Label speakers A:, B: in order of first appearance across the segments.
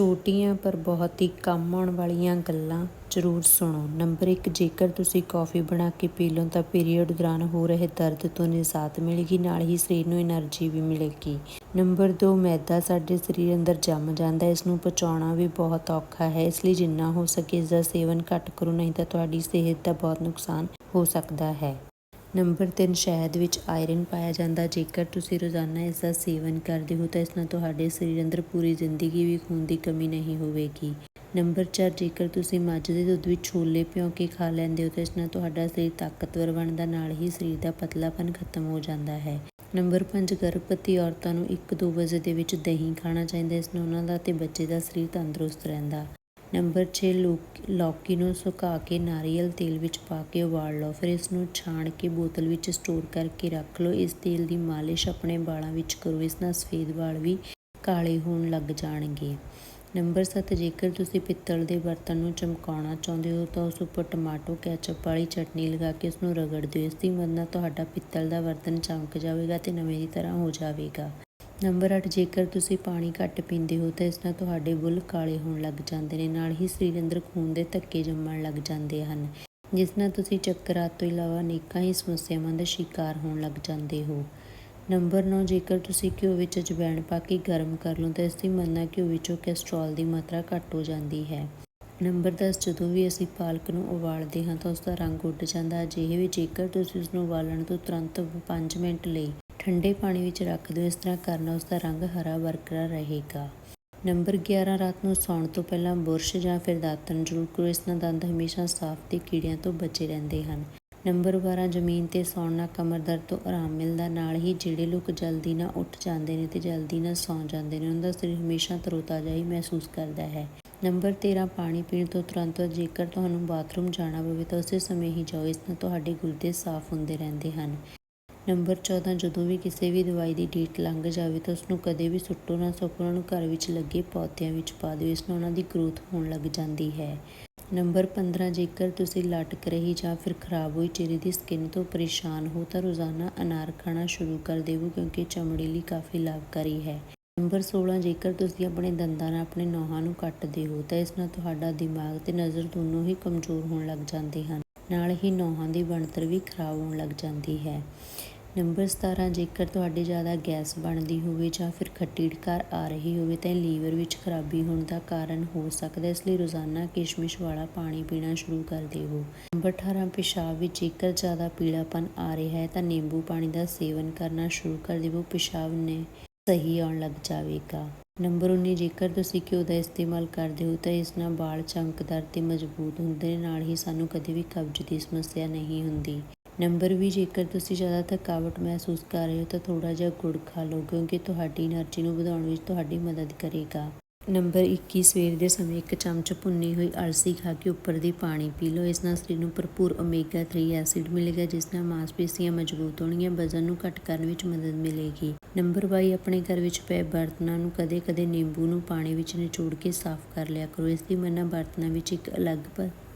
A: ਛੋਟੀਆਂ ਪਰ ਬਹੁਤ ਹੀ ਕੰਮ ਆਉਣ ਵਾਲੀਆਂ ਗੱਲਾਂ ਜ਼ਰੂਰ ਸੁਣੋ। ਨੰਬਰ 1 ਜੇਕਰ ਤੁਸੀਂ ਕਾਫੀ ਬਣਾ ਕੇ ਪੀ ਲਓ ਤਾਂ ਪੀਰੀਅਡ ਦੌਰਾਨ ਹੋ ਰਹੇ ਦਰਦ ਤੋਂ ਨਿਜਾਤ ਮਿਲੇਗੀ, ਨਾਲ ਹੀ ਸਰੀਰ ਨੂੰ એનર્ਜੀ ਵੀ ਮਿਲੇਗੀ। ਨੰਬਰ 2 ਮੈਦਾ ਸਾਡੇ ਸਰੀਰ ਅੰਦਰ ਜੰਮ ਜਾਂਦਾ ਹੈ। ਇਸ ਨੂੰ ਪਚਾਉਣਾ ਵੀ ਬਹੁਤ ਔਖਾ ਹੈ। ਇਸ ਲਈ ਜਿੰਨਾ ਹੋ ਸਕੇ ਇਸ ਦਾ ਸੇਵਨ ਘੱਟ ਕਰੋ, ਨਹੀਂ ਤਾਂ ਤੁਹਾਡੀ ਸਿਹਤ ਦਾ ਬਹੁਤ ਨੁਕਸਾਨ ਹੋ ਸਕਦਾ ਹੈ। ਨੰਬਰ 3 ਸ਼ਹਿਦ ਵਿੱਚ ਆਇਰਨ ਪਾਇਆ ਜਾਂਦਾ। ਜੇਕਰ ਤੁਸੀਂ ਰੋਜ਼ਾਨਾ ਇਸ ਦਾ ਸੇਵਨ ਕਰਦੇ ਹੋ, ਤਾਂ ਇਸ ਨਾਲ ਤੁਹਾਡੇ ਸਰੀਰ ਅੰਦਰ ਪੂਰੀ ਜ਼ਿੰਦਗੀ ਵੀ ਖੂਨ ਦੀ ਕਮੀ ਨਹੀਂ ਹੋਵੇਗੀ। ਨੰਬਰ 4 ਜੇਕਰ ਤੁਸੀਂ ਮੱਝ ਦੇ ਦੁੱਧ ਵਿੱਚ ਛੋਲੇ ਭਿਓ ਕੇ ਖਾ ਲੈਂਦੇ ਹੋ, ਤਾਂ ਇਸ ਨਾਲ ਤੁਹਾਡਾ ਸਰੀਰ ਤਾਕਤਵਰ ਬਣਦਾ, ਨਾਲ ਹੀ ਸਰੀਰ ਦਾ ਪਤਲਾਪਨ ਖਤਮ ਹੋ ਜਾਂਦਾ ਹੈ। ਨੰਬਰ 5 ਗਰਭਵਤੀ ਔਰਤਾਂ ਨੂੰ 1-2 ਵਜੇ ਦੇ ਵਿੱਚ ਦਹੀਂ ਖਾਣਾ ਚਾਹੀਦਾ ਇਸ ਨਾਲ ਉਹਨਾਂ ਦਾ ਤੇ ਬੱਚੇ ਦਾ ਸਰੀਰ ਤੰਦਰੁਸਤ ਰਹਿੰਦਾ। ਨੰਬਰ 6 ਲੌਕੀ ਨੂੰ ਸੁਕਾ ਕੇ ਨਾਰੀਅਲ ਤੇਲ ਵਿੱਚ ਪਾ ਕੇ ਉਬਾਲ ਲਓ। ਫਿਰ ਇਸ ਨੂੰ ਛਾਣ ਕੇ ਬੋਤਲ ਵਿੱਚ ਸਟੋਰ ਕਰਕੇ ਰੱਖ ਲਓ। ਇਸ ਤੇਲ ਦੀ ਮਾਲਿਸ਼ ਆਪਣੇ ਵਾਲਾਂ ਵਿੱਚ ਕਰੋ। ਇਸ ਨਾਲ ਸਫੇਦ ਵਾਲ ਵੀ ਕਾਲੇ ਹੋਣ ਲੱਗ ਜਾਣਗੇ। ਨੰਬਰ 7 ਜੇਕਰ ਤੁਸੀਂ ਪਿੱਤਲ ਦੇ ਬਰਤਨ ਨੂੰ ਚਮਕਾਉਣਾ ਚਾਹੁੰਦੇ ਹੋ, ਤਾਂ ਉਸ ਉੱਪਰ ਟਮਾਟੋ ਕੈਚਅਪ ਵਾਲੀ ਚਟਨੀ ਲਗਾ ਕੇ ਉਸ ਨੂੰ ਰਗੜ ਦਿਓ। ਇਸ ਦੀ ਮਦਦ ਨਾਲ ਤੁਹਾਡਾ ਪਿੱਤਲ ਦਾ ਬਰਤਨ ਚਮਕ ਜਾਵੇਗਾ ਤੇ ਨਵੇਂ ਦੀ ਤਰ੍ਹਾਂ ਹੋ ਜਾਵੇਗਾ। ਨੰਬਰ 8 ਜੇਕਰ ਤੁਸੀਂ ਪਾਣੀ ਘੱਟ ਪੀਂਦੇ ਹੋ ਤਾਂ ਇਸ ਨਾਲ ਤੁਹਾਡੇ ਬੁੱਲ ਕਾਲੇ ਹੋਣ ਲੱਗ ਜਾਂਦੇ ਨੇ, ਨਾਲ ਹੀ ਸਰੀਰ ਅੰਦਰ ਖੂਨ ਦੇ ਧੱਕੇ ਜੰਮਣ ਲੱਗ ਜਾਂਦੇ ਹਨ, ਜਿਸ ਨਾਲ ਤੁਸੀਂ ਚੱਕਰਾਤ ਤੋਂ ਇਲਾਵਾ ਅਨੇਕਾਂ ਹੀ ਸਮੱਸਿਆਵਾਂ ਦਾ ਸ਼ਿਕਾਰ ਹੋਣ ਲੱਗ ਜਾਂਦੇ ਹੋ। ਨੰਬਰ 9 ਜੇਕਰ ਤੁਸੀਂ ਘਿਓ ਵਿੱਚ ਅਜਵਾਇਣ ਪਾ ਕੇ ਗਰਮ ਕਰ ਲਓ ਤਾਂ ਇਸ ਦੀ ਮੰਨਾ ਘਿਓ ਵਿੱਚੋਂ ਕੋਲੇਸਟ੍ਰੋਲ ਦੀ ਮਾਤਰਾ ਘੱਟ ਹੋ ਜਾਂਦੀ ਹੈ। ਨੰਬਰ 10 ਜਦੋਂ ਵੀ ਅਸੀਂ ਪਾਲਕ ਨੂੰ ਉਬਾਲਦੇ ਹਾਂ ਤਾਂ ਉਸ ਦਾ ਰੰਗ ਉੱਡ ਜਾਂਦਾ ਅਜਿਹੇ ਵਿੱਚ ਜੇਕਰ ਤੁਸੀਂ ਉਸ ਨੂੰ ਉਬਾਲਣ ਤੋਂ ਤੁਰੰਤ 5 ਮਿੰਟ ਲਈ ਠੰਡੇ ਪਾਣੀ ਵਿੱਚ ਰੱਖ ਦਿਓ, ਇਸ ਤਰ੍ਹਾਂ ਕਰਨ ਨਾਲ ਉਸ ਦਾ ਰੰਗ ਹਰਾ ਬਰਕਰਾਰ ਰਹੇਗਾ। ਨੰਬਰ 11 ਰਾਤ ਨੂੰ ਸੌਣ ਤੋਂ ਪਹਿਲਾਂ ਬੁਰਸ਼ ਜਾਂ ਫਿਰ ਦਾਤਨ ਜ਼ਰੂਰ ਕਰੋ, ਇਸ ਨਾਲ ਦੰਦ ਹਮੇਸ਼ਾ ਸਾਫ਼ ਤੇ ਕੀੜਿਆਂ ਤੋਂ ਬਚੇ ਰਹਿੰਦੇ ਹਨ। ਨੰਬਰ 12 ਜ਼ਮੀਨ ਤੇ ਸੌਣ ਨਾਲ ਕਮਰ ਦਰਦ ਤੋਂ ਆਰਾਮ ਮਿਲਦਾ, ਨਾਲ ਹੀ ਜਿਹੜੇ ਲੋਕ ਜਲਦੀ ਨਾਲ ਉੱਠ ਜਾਂਦੇ ਨੇ ਤੇ ਜਲਦੀ ਨਾਲ ਸੌਂ ਜਾਂਦੇ ਨੇ, ਉਹਨਾਂ ਦਾ ਸਰੀਰ ਹਮੇਸ਼ਾ ਤਰੋਤਾਜ਼ਾ ਹੀ ਮਹਿਸੂਸ ਕਰਦਾ ਹੈ। ਨੰਬਰ 13 ਪਾਣੀ ਪੀਣ ਤੋਂ ਤੁਰੰਤ ਜੇਕਰ ਤੁਹਾਨੂੰ ਬਾਥਰੂਮ ਜਾਣਾ ਪਵੇ ਤਾਂ ਉਸੇ ਸਮੇਂ ਹੀ ਜਾਓ, ਇਸ ਨਾਲ ਤੁਹਾਡੇ ਗੁਰਦੇ ਸਾਫ਼ ਹੁੰਦੇ ਰਹਿੰਦੇ ਹਨ। ਨੰਬਰ 14 ਜਦੋਂ ਵੀ ਕਿਸੇ ਵੀ ਦਵਾਈ ਦੀ ਡੇਟ ਲੰਘ ਜਾਵੇ ਤਾਂ ਉਸ ਨੂੰ ਕਦੇ ਵੀ ਸੁੱਟੋ ਨਾ ਸਗੋਂ ਉਹਨਾਂ ਨੂੰ ਘਰ ਵਿੱਚ ਲੱਗੇ ਪੌਦਿਆਂ ਵਿੱਚ ਪਾ ਦਿਓ, ਇਸ ਨਾਲ ਉਹਨਾਂ ਦੀ ਗਰੋਥ ਹੋਣ ਲੱਗ ਜਾਂਦੀ ਹੈ। ਨੰਬਰ 15 ਜੇਕਰ ਤੁਸੀਂ ਲਟਕ ਰਹੀ ਜਾਂ ਫਿਰ ਖਰਾਬ ਹੋਈ ਚਿਹਰੇ ਦੀ ਸਕਿਨ ਤੋਂ ਪਰੇਸ਼ਾਨ ਹੋ ਤਾਂ ਰੋਜ਼ਾਨਾ ਅਨਾਰ ਖਾਣਾ ਸ਼ੁਰੂ ਕਰ ਦੇਵੋ ਕਿਉਂਕਿ ਚਮੜੀ ਲਈ ਕਾਫੀ ਲਾਭਕਾਰੀ ਹੈ। ਨੰਬਰ 16 ਜੇਕਰ ਤੁਸੀਂ ਆਪਣੇ ਦੰਦਾਂ ਨਾਲ ਆਪਣੇ ਨੋਹਾਂ ਨੂੰ ਕੱਟਦੇ ਹੋ ਤਾਂ ਇਸ ਨਾਲ ਤੁਹਾਡਾ ਦਿਮਾਗ ਤੇ ਨਜ਼ਰ ਦੋਨੋਂ ਹੀ ਕਮਜ਼ੋਰ ਹੋਣ ਲੱਗ ਜਾਂਦੇ ਹਨ। ਨਾਲ ਹੀ ਨੋਹਾਂ ਦੀ ਬਣਤਰ ਵੀ ਖਰਾਬ ਹੋਣ ਲੱਗ ਜਾਂਦੀ ਹੈ। ਨੰਬਰ 17 ਜੇਕਰ ਤੁਹਾਡੇ ਜ਼ਿਆਦਾ ਗੈਸ ਬਣਦੀ ਹੋਵੇ ਜਾਂ ਫਿਰ ਖੱਟੀ ਡਕਾਰ ਆ ਰਹੀ ਹੋਵੇ ਤਾਂ ਲੀਵਰ ਵਿੱਚ ਖਰਾਬੀ ਹੋਣ ਦਾ ਕਾਰਨ ਹੋ ਸਕਦਾ ਇਸ ਲਈ ਰੋਜ਼ਾਨਾ ਕਿਸ਼ਮਿਸ਼ ਵਾਲਾ ਪਾਣੀ ਪੀਣਾ ਸ਼ੁਰੂ ਕਰ ਦੇਵੋ ਨੰਬਰ 18 ਪਿਸ਼ਾਬ ਵਿੱਚ ਜੇਕਰ ਜ਼ਿਆਦਾ ਪੀੜਾਪਨ ਆ ਰਿਹਾ ਹੈ ਤਾਂ ਨਿੰਬੂ ਪਾਣੀ ਦਾ ਸੇਵਨ ਕਰਨਾ ਸ਼ੁਰੂ ਕਰ ਦੇਵੋ ਪਿਸ਼ਾਬ ਨੇ ਸਹੀ ਆਉਣ ਲੱਗ ਜਾਵੇਗਾ। ਨੰਬਰ 19 ਜੇਕਰ ਤੁਸੀਂ ਘਿਓ ਦਾ ਇਸਤੇਮਾਲ ਕਰਦੇ ਹੋ ਤਾਂ ਇਸ ਨਾਲ ਵਾਲ ਚਮਕਦਾਰ ਤੇ ਮਜ਼ਬੂਤ ਹੁੰਦੇ ਨਾਲ ਹੀ ਸਾਨੂੰ ਕਦੇ ਵੀ ਕਬਜ਼ ਦੀ ਸਮੱਸਿਆ ਨਹੀਂ ਹੁੰਦੀ। ਨੰਬਰ ਵੀ ਜੇਕਰ ਤੁਸੀਂ ਜ਼ਿਆਦਾ ਥਕਾਵਟ ਮਹਿਸੂਸ ਕਰ ਰਹੇ ਹੋ ਤਾਂ ਥੋੜਾ ਜਿਹਾ ਗੁੜ ਖਾ ਲਓ, ਕਿਉਂਕਿ ਤੁਹਾਡੀ એનર્ਜੀ ਨੂੰ ਵਧਾਉਣ ਵਿੱਚ ਤੁਹਾਡੀ ਮਦਦ ਕਰੇਗਾ। ਨੰਬਰ 21 ਸਵੇਰ ਦੇ ਸਮੇਂ ਇੱਕ ਚਮਚ ਭੁੰਨੀ ਹੋਈ ਅਲਸੀ ਖਾ ਕੇ ਉੱਪਰ ਦੀ ਪਾਣੀ ਪੀ ਲਓ। ਇਸ ਨਾਲ ਸਰੀਰ ਨੂੰ ਭਰਪੂਰ ਓਮੇਗਾ 3 ਐਸਿਡ ਮਿਲੇਗਾ, ਜਿਸ ਨਾਲ ਮਾਸਪੇਸ਼ੀਆਂ ਮਜ਼ਬੂਤ ਹੋਣਗੀਆਂ, ਵਜ਼ਨ ਨੂੰ ਘਟ ਕਰਨ ਵਿੱਚ ਮਦਦ ਮਿਲੇਗੀ। ਨੰਬਰ 22 ਆਪਣੇ ਘਰ ਵਿੱਚ ਪਏ ਬਰਤਨਾਂ ਨੂੰ ਕਦੇ-ਕਦੇ ਨਿੰਬੂ ਨੂੰ ਪਾਣੀ ਵਿੱਚ ਨਿਚੋੜ ਕੇ ਸਾਫ਼ ਕਰ ਲਿਆ ਕਰੋ। ਇਸ ਦੀ ਮੰਨਾ ਬਰਤਨਾਂ ਵਿੱਚ ਇੱਕ ਅਲੱਗ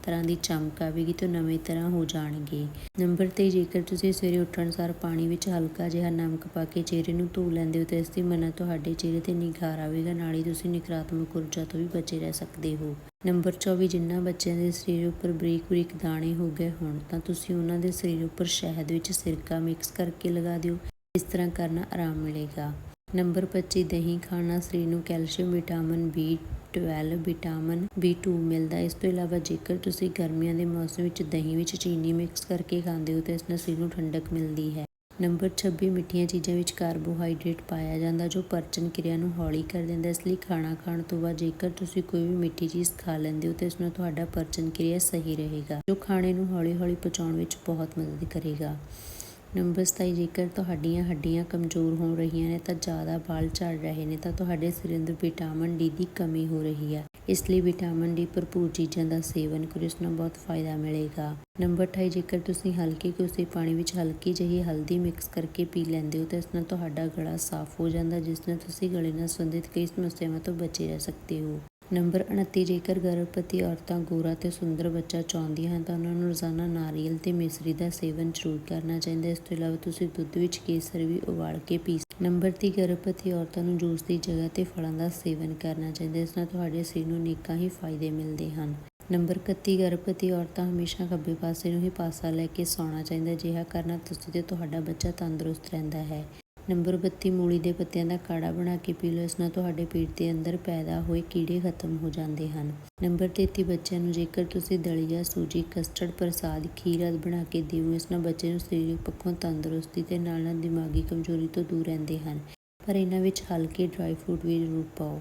A: ਤਰ੍ਹਾਂ ਦੀ ਚਮਕ ਆਵੇਗੀ ਤੇ ਨਵੇਂ ਤਰ੍ਹਾਂ ਹੋ ਜਾਣਗੇ। ਨੰਬਰ 3 ਜੇਕਰ ਤੁਸੀਂ ਸਵੇਰੇ ਉੱਠਣ ਸਾਰ ਪਾਣੀ ਵਿੱਚ ਹਲਕਾ ਜਿਹਾ ਨਮਕ ਪਾ ਕੇ ਚਿਹਰੇ ਨੂੰ ਧੋ ਲੈਂਦੇ ਹੋ ਤਾਂ ਇਸ ਦੀ ਮਨਾ ਤੁਹਾਡੇ ਚਿਹਰੇ ਤੇ ਨਿਖਾਰ ਆਵੇਗਾ, ਨਾਲ ਹੀ ਤੁਸੀਂ ਨਕਾਰਾਤਮਕ ਊਰਜਾ ਤੋਂ ਵੀ ਬਚੇ ਰਹਿ ਸਕਦੇ ਹੋ। ਨੰਬਰ 24 ਜਿਨ੍ਹਾਂ ਬੱਚਿਆਂ ਦੇ ਸਰੀਰ ਉੱਪਰ ਬਰੀਕ-ਬਰੀਕ ਦਾਣੇ ਹੋ ਗਏ ਹੋਣ ਤਾਂ ਤੁਸੀਂ ਉਹਨਾਂ ਦੇ ਸਰੀਰ ਉੱਪਰ ਸ਼ਹਿਦ ਵਿੱਚ ਸਿਰਕਾ ਮਿਕਸ ਕਰਕੇ ਲਗਾ ਦਿਓ। ਇਸ ਤਰ੍ਹਾਂ ਕਰਨਾ ਆਰਾਮ ਮਿਲੇਗਾ। ਨੰਬਰ 25 ਦਹੀਂ ਖਾਣਾ, ਸਰੀਰ ਨੂੰ calcium, vitamin B 12 vitamin B2 ਮਿਲਦਾ ਇਸ ਤੋਂ ਇਲਾਵਾ ਜੇਕਰ ਤੁਸੀਂ ਗਰਮੀਆਂ ਦੇ ਮੌਸਮ ਵਿੱਚ ਦਹੀਂ ਵਿੱਚ ਚੀਨੀ ਮਿਕਸ ਕਰਕੇ ਖਾਂਦੇ ਹੋ, ਤਾਂ ਇਸ ਨਾਲ ਸਰੀਰ ਨੂੰ ਠੰਡਕ ਮਿਲਦੀ ਹੈ। ਨੰਬਰ 26 ਮਿੱਠੀਆਂ ਚੀਜ਼ਾਂ ਵਿੱਚ ਕਾਰਬੋਹਾਈਡਰੇਟ ਪਾਇਆ ਜਾਂਦਾ, ਜੋ ਪਰਚਨ ਕਿਰਿਆ ਨੂੰ ਹੌਲੀ ਕਰ ਦਿੰਦਾ ਇਸ ਲਈ ਖਾਣਾ ਖਾਣ ਤੋਂ ਬਾਅਦ ਜੇਕਰ ਤੁਸੀਂ ਕੋਈ ਵੀ ਮਿੱਠੀ ਚੀਜ਼ ਖਾ ਲੈਂਦੇ ਹੋ, ਤਾਂ ਇਸ ਨਾਲ ਤੁਹਾਡਾ ਪਰਚਨ ਕਿਰਿਆ ਸਹੀ ਰਹੇਗਾ, ਜੋ ਖਾਣੇ ਨੂੰ ਹੌਲੀ-ਹੌਲੀ ਪਚਾਉਣ ਵਿੱਚ ਬਹੁਤ ਮਦਦ ਕਰੇਗਾ। ਨੰਬਰ 27 ਜੇਕਰ ਤੁਹਾਡੀਆਂ ਹੱਡੀਆਂ ਕਮਜ਼ੋਰ ਹੋ ਰਹੀਆਂ ਨੇ ਤਾਂ ਜ਼ਿਆਦਾ ਵਾਲ ਝੜ ਰਹੇ ਨੇ ਤਾਂ ਤੁਹਾਡੇ ਸਰੀਰ ਅੰਦਰ ਵਿਟਾਮਿਨ ਡੀ ਦੀ ਕਮੀ ਹੋ ਰਹੀ ਹੈ। ਇਸ ਲਈ ਵਿਟਾਮਿਨ ਡੀ ਭਰਪੂਰ ਚੀਜ਼ਾਂ ਦਾ ਸੇਵਨ ਕਰੋ ਇਸ ਨਾਲ ਬਹੁਤ ਫਾਇਦਾ ਮਿਲੇਗਾ। ਨੰਬਰ 28 ਜੇਕਰ ਤੁਸੀਂ ਹਲਕੇ ਕੋਸੇ ਪਾਣੀ ਵਿੱਚ ਹਲਕੀ ਜਿਹੀ ਹਲਦੀ ਮਿਕਸ ਕਰਕੇ ਪੀ ਲੈਂਦੇ ਹੋ ਤਾਂ ਇਸ ਨਾਲ ਤੁਹਾਡਾ ਗਲਾ ਸਾਫ਼ ਹੋ ਜਾਂਦਾ, ਜਿਸ ਨਾਲ ਤੁਸੀਂ ਗਲੇ ਨਾਲ ਸੰਬੰਧਿਤ ਕਈ ਸਮੱਸਿਆਵਾਂ ਤੋਂ ਬਚੇ ਰਹਿ ਸਕਦੇ ਹੋ। ਨੰਬਰ 29 ਜੇਕਰ ਗਰਭਵਤੀ ਔਰਤਾਂ ਗੋਰਾ ਤੇ ਸੁੰਦਰ ਬੱਚਾ ਚਾਹੁੰਦੀਆਂ ਹਨ, ਤਾਂ ਉਹਨਾਂ ਨੂੰ ਰੋਜ਼ਾਨਾ ਨਾਰੀਅਲ ਤੇ ਮਿਸਰੀ ਦਾ ਸੇਵਨ ਜ਼ਰੂਰ ਕਰਨਾ ਚਾਹੀਦਾ ਹੈ। ਇਸ ਤੋਂ ਇਲਾਵਾ ਤੁਸੀਂ ਦੁੱਧ ਵਿੱਚ ਕੇਸਰ ਵੀ ਉਬਾਲ ਕੇ ਪੀ ਨੰਬਰ 30 ਗਰਭਵਤੀ ਔਰਤਾਂ ਨੂੰ ਜੂਸ ਦੀ ਜਗ੍ਹਾ ਤੇ ਫਲਾਂ ਦਾ ਸੇਵਨ ਕਰਨਾ ਚਾਹੀਦਾ ਇਸ ਨਾਲ ਤੁਹਾਡੇ ਸਰੀਰ ਨੂੰ ਅਨੇਕਾਂ ਹੀ ਫਾਇਦੇ ਮਿਲਦੇ ਹਨ। ਨੰਬਰ 31 ਗਰਭਵਤੀ ਔਰਤਾਂ ਹਮੇਸ਼ਾ ਖੱਬੇ ਪਾਸੇ ਨੂੰ ਹੀ ਪਾਸਾ ਲੈ ਕੇ ਸੌਣਾ ਚਾਹੀਦਾ ਅਜਿਹਾ ਕਰਨਾ ਤੁਸੀਂ ਤੇ ਤੁਹਾਡਾ ਬੱਚਾ ਤੰਦਰੁਸਤ ਰਹਿੰਦਾ ਹੈ। ਨੰਬਰ 32 ਮੂਲੀ ਦੇ ਪੱਤਿਆਂ ਦਾ ਕਾੜਾ ਬਣਾ ਕੇ ਪੀ ਲਓ, ਇਸ ਨਾਲ ਤੁਹਾਡੇ ਪੇਟ ਦੇ ਅੰਦਰ ਪੈਦਾ ਹੋਏ ਕੀੜੇ ਖਤਮ ਹੋ ਜਾਂਦੇ ਹਨ। ਨੰਬਰ 33 ਬੱਚਿਆਂ ਨੂੰ ਜੇਕਰ ਤੁਸੀਂ ਦਲੀਆ ਸੂਜੀ ਕਸਟਰਡ ਪ੍ਰਸਾਦ ਖੀਰ ਆਦਿ ਬਣਾ ਕੇ ਦਿਓ, ਇਸ ਨਾਲ ਬੱਚੇ ਨੂੰ ਸਰੀਰਕ ਪੱਖੋਂ ਤੰਦਰੁਸਤੀ ਤੇ ਨਾਲ ਨਾਲ ਦਿਮਾਗੀ ਕਮਜ਼ੋਰੀ ਤੋਂ ਦੂਰ ਰਹਿੰਦੇ ਹਨ। ਪਰ ਇਹਨਾਂ ਵਿੱਚ ਹਲਕੇ ਡਰਾਈ ਫਰੂਟ ਵੀ ਜ਼ਰੂਰ ਪਾਓ।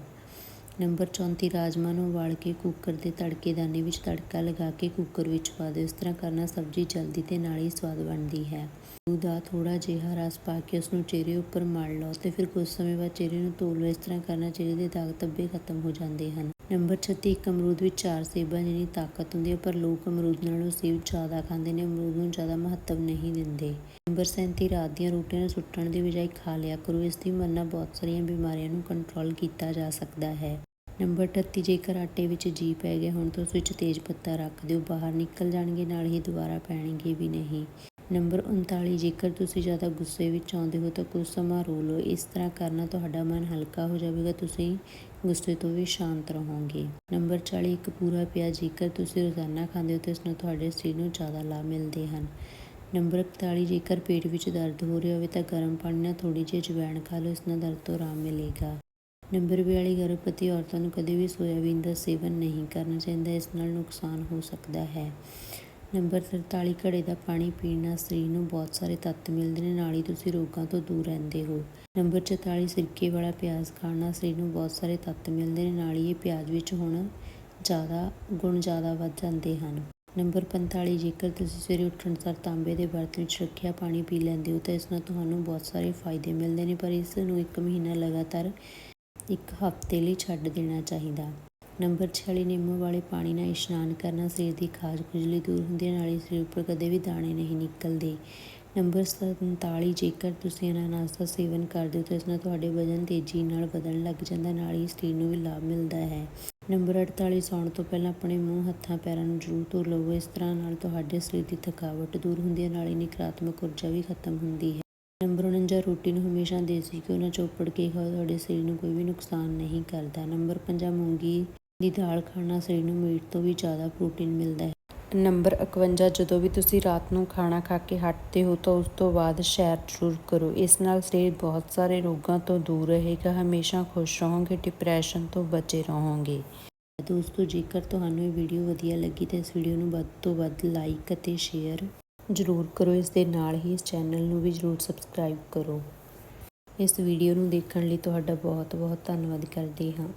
A: ਨੰਬਰ 34 ਰਾਜਮਾ ਨੂੰ ਉਬਾਲ ਕੇ ਕੁੱਕਰ ਦੇ ਤੜਕੇਦਾਨੇ ਵਿੱਚ ਤੜਕਾ ਲਗਾ ਕੇ ਕੁੱਕਰ ਵਿੱਚ ਪਾ ਦਿਓ, ਇਸ ਤਰ੍ਹਾਂ ਕਰਨਾ ਸਬਜ਼ੀ ਜਲਦੀ ਤੇ ਨਾਲ ਹੀ ਸਵਾਦ ਬਣਦੀ ਹੈ। ਦੁੱਧ ਦਾ ਥੋੜਾ ਜਿਹਾ ਰਸ ਪਾ ਕੇ ਉਸ ਨੂੰ ਚਿਹਰੇ ਉੱਪਰ ਮਲ ਲਓ ਤੇ ਫਿਰ ਕੁਝ ਸਮੇਂ ਬਾਅਦ ਚਿਹਰੇ ਨੂੰ ਧੋ ਲਓ ਇਸ ਤਰ੍ਹਾਂ ਕਰਨਾ ਚਿਹਰੇ ਦੇ ਦਾਗ ਧੱਬੇ ਖਤਮ ਹੋ ਜਾਂਦੇ ਹਨ। ਨੰਬਰ 36 ਇੱਕ ਅਮਰੂਦ ਵਿੱਚ ਚਾਰ ਸੇਬਾਂ ਜਿੰਨੀ ਤਾਕਤ ਹੁੰਦੀ ਹੈ, ਪਰ ਲੋਕ ਅਮਰੂਦ ਨਾਲੋਂ ਸੇਬ ਜ਼ਿਆਦਾ ਖਾਂਦੇ ਨੇ, ਅਮਰੂਦ ਨੂੰ ਜ਼ਿਆਦਾ ਮਹੱਤਵ ਨਹੀਂ ਦਿੰਦੇ। ਨੰਬਰ 37 ਰਾਤ ਦੀਆਂ ਰੋਟੀਆਂ ਨੂੰ ਸੁੱਟਣ ਦੀ ਬਜਾਏ ਖਾ ਲਿਆ ਕਰੋ। ਇਸ ਦੀ ਮਦਦ ਬਹੁਤ ਸਾਰੀਆਂ ਬਿਮਾਰੀਆਂ ਨੂੰ ਕੰਟਰੋਲ ਕੀਤਾ ਜਾ ਸਕਦਾ ਹੈ। ਨੰਬਰ 38 ਜੇਕਰ ਆਟੇ ਵਿੱਚ ਜੀ ਪੈ ਗਿਆ ਹੁਣ ਤਾਂ ਉਸ ਵਿੱਚ ਤੇਜ਼ ਪੱਤਾ ਰੱਖ ਦਿਓ। ਬਾਹਰ ਨਿਕਲ ਜਾਣਗੇ, ਨਾਲ ਹੀ ਦੁਬਾਰਾ ਪੈਣਗੇ ਵੀ ਨਹੀਂ। ਨੰਬਰ 39 ਜੇਕਰ ਤੁਸੀਂ ਜ਼ਿਆਦਾ ਗੁੱਸੇ ਵਿੱਚ ਆਉਂਦੇ ਹੋ ਤਾਂ ਕੁਝ ਸਮਾਂ ਰੋ ਲਓ। ਇਸ ਤਰ੍ਹਾਂ ਕਰਨਾ ਤੁਹਾਡਾ ਮਨ ਹਲਕਾ ਹੋ ਜਾਵੇਗਾ, ਤੁਸੀਂ ਗੁੱਸੇ ਤੋਂ ਵੀ ਸ਼ਾਂਤ ਰਹੋਗੇ। ਨੰਬਰ 40 ਇੱਕ ਪੂਰਾ ਪਿਆ, ਜੇਕਰ ਤੁਸੀਂ ਰੋਜ਼ਾਨਾ ਖਾਂਦੇ ਹੋ ਤਾਂ ਇਸ ਨਾਲ ਤੁਹਾਡੇ ਸਰੀਰ ਨੂੰ ਜ਼ਿਆਦਾ ਲਾਭ ਮਿਲਦੇ ਹਨ। ਨੰਬਰ 41 ਜੇਕਰ ਪੇਟ ਵਿੱਚ ਦਰਦ ਹੋ ਰਿਹਾ ਹੋਵੇ ਤਾਂ ਗਰਮ ਪਾਣੀ ਨਾਲ ਥੋੜੀ ਜਿਹੀ ਜਵੈਣ ਖਾ ਲਓ, ਇਸ ਨਾਲ ਦਰਦ ਤੋਂ ਆਰਾਮ ਮਿਲੇਗਾ। ਨੰਬਰ 42 ਗਰਭਵਤੀ ਔਰਤਾਂ ਨੂੰ ਕਦੇ ਵੀ ਸੋਇਆਬੀਨ ਦਾ ਸੇਵਨ ਨਹੀਂ ਕਰਨਾ ਚਾਹੀਦਾ, ਇਸ ਨਾਲ ਨੁਕਸਾਨ ਹੋ ਸਕਦਾ ਹੈ। ਨੰਬਰ 43 ਘੜੇ ਦਾ ਪਾਣੀ ਪੀਣ ਨਾਲ ਸਰੀਰ ਨੂੰ ਬਹੁਤ ਸਾਰੇ ਤੱਤ ਮਿਲਦੇ ਨੇ, ਨਾਲ ਹੀ ਤੁਸੀਂ ਰੋਗਾਂ ਤੋਂ ਦੂਰ ਰਹਿੰਦੇ ਹੋ। ਨੰਬਰ 44 ਸਿਰਕੇ ਵਾਲਾ ਪਿਆਜ਼ ਖਾਣ ਨਾਲ ਸਰੀਰ ਨੂੰ ਬਹੁਤ ਸਾਰੇ ਤੱਤ ਮਿਲਦੇ ਨੇ, ਨਾਲ ਹੀ ਇਹ ਪਿਆਜ਼ ਵਿੱਚ ਹੁਣ ਜ਼ਿਆਦਾ ਗੁਣ ਜ਼ਿਆਦਾ ਵੱਧ ਜਾਂਦੇ ਹਨ। ਨੰਬਰ 45 ਜੇਕਰ ਤੁਸੀਂ ਸਵੇਰੇ ਉੱਠਣ ਸਾਰ ਤਾਂਬੇ ਦੇ ਬਰਤਨ ਵਿੱਚ ਰੱਖਿਆ ਪਾਣੀ ਪੀ ਲੈਂਦੇ ਹੋ, ਤਾਂ ਇਸ ਨਾਲ ਤੁਹਾਨੂੰ ਬਹੁਤ ਸਾਰੇ ਫਾਇਦੇ ਮਿਲਦੇ ਨੇ, ਪਰ ਇਸ ਨੂੰ ਇੱਕ ਮਹੀਨਾ ਲਗਾਤਾਰ ਇੱਕ ਹਫ਼ਤੇ ਲਈ ਛੱਡ ਦੇਣਾ ਚਾਹੀਦਾ। ਨੰਬਰ 46 ਨਿੰਮ ਵਾਲੇ ਪਾਣੀ ਨਾਲ ਇਸ਼ਨਾਨ ਕਰਨਾ ਸਰੀਰ ਦੀ ਖਾਜ ਖੁਜਲੀ ਦੂਰ ਹੁੰਦੀ ਹੈ, ਨਾਲ ਹੀ ਸਰੀਰ ਉੱਪਰ ਕਦੇ ਵੀ ਦਾਣੇ ਨਹੀਂ ਨਿਕਲਦੇ। ਨੰਬਰ 47 ਜੇਕਰ ਤੁਸੀਂ ਅਨਾਨਾਸ ਦਾ ਸੇਵਨ ਕਰਦੇ ਹੋ ਤਾਂ ਇਸ ਨਾਲ ਤੁਹਾਡੇ ਵਜ਼ਨ ਤੇਜ਼ੀ ਨਾਲ ਵਧਣ ਲੱਗ ਜਾਂਦਾ, ਨਾਲ ਹੀ ਸਰੀਰ ਨੂੰ ਵੀ ਲਾਭ ਮਿਲਦਾ ਹੈ। ਨੰਬਰ 48 ਸੌਣ ਤੋਂ ਪਹਿਲਾਂ ਆਪਣੇ ਮੂੰਹ, ਹੱਥਾਂ, ਪੈਰਾਂ ਨੂੰ ਜ਼ਰੂਰ ਧੋ ਲਵੋ। ਇਸ ਤਰ੍ਹਾਂ ਨਾਲ ਤੁਹਾਡੇ ਸਰੀਰ ਦੀ ਥਕਾਵਟ ਦੂਰ ਹੁੰਦੀ ਹੈ, ਨਾਲ ਹੀ ਨਕਾਰਾਤਮਕ ਊਰਜਾ ਵੀ ਖਤਮ ਹੁੰਦੀ ਹੈ। ਨੰਬਰ 49 ਰੋਟੀ ਨੂੰ ਹਮੇਸ਼ਾ ਦੇਸੀ ਘਿਓ ਨਾਲ ਚੋਪੜ ਕੇ ਖਾਓ। ਤੁਹਾਡੇ ਸਰੀਰ ਨੂੰ ਕੋਈ ਵੀ ਨੁਕਸਾਨ ਨਹੀਂ ਕਰਦਾ। ਨੰਬਰ 50 ਮੂੰਗੀ ਦੀ ਦਾਲ ਖਾਣਾ ਸਰੀਰ ਨੂੰ ਮੀਟ ਤੋਂ ਵੀ ਜ਼ਿਆਦਾ ਪ੍ਰੋਟੀਨ ਮਿਲਦਾ ਹੈ। ਨੰਬਰ 51 ਜਦੋਂ ਵੀ ਤੁਸੀਂ ਰਾਤ ਨੂੰ ਖਾਣਾ ਖਾ ਕੇ ਹਟਦੇ ਹੋ ਤਾਂ ਉਸ ਤੋਂ ਬਾਅਦ ਸੈਰ ਜ਼ਰੂਰ ਕਰੋ। ਇਸ ਨਾਲ ਸਰੀਰ ਬਹੁਤ ਸਾਰੇ ਰੋਗਾਂ ਤੋਂ ਦੂਰ ਰਹੇਗਾ ਹਮੇਸ਼ਾ ਖੁਸ਼ ਰਹੋਗੇ ਡਿਪਰੈਸ਼ਨ ਤੋਂ ਬਚੇ ਰਹੋਗੇ। ਦੋਸਤੋ ਜੇਕਰ ਤੁਹਾਨੂੰ ਇਹ ਵੀਡੀਓ ਵਧੀਆ ਲੱਗੀ ਤਾਂ ਇਸ ਵੀਡੀਓ ਨੂੰ ਵੱਧ ਤੋਂ ਵੱਧ ਲਾਈਕ ਅਤੇ ਸ਼ੇਅਰ ਜ਼ਰੂਰ ਕਰੋ। ਇਸ ਦੇ ਨਾਲ ਹੀ ਇਸ ਚੈਨਲ ਨੂੰ ਵੀ ਜ਼ਰੂਰ ਸਬਸਕ੍ਰਾਈਬ ਕਰੋ। ਇਸ ਵੀਡੀਓ ਨੂੰ ਦੇਖਣ ਲਈ ਤੁਹਾਡਾ ਬਹੁਤ ਬਹੁਤ ਧੰਨਵਾਦ ਕਰਦੇ ਹਾਂ।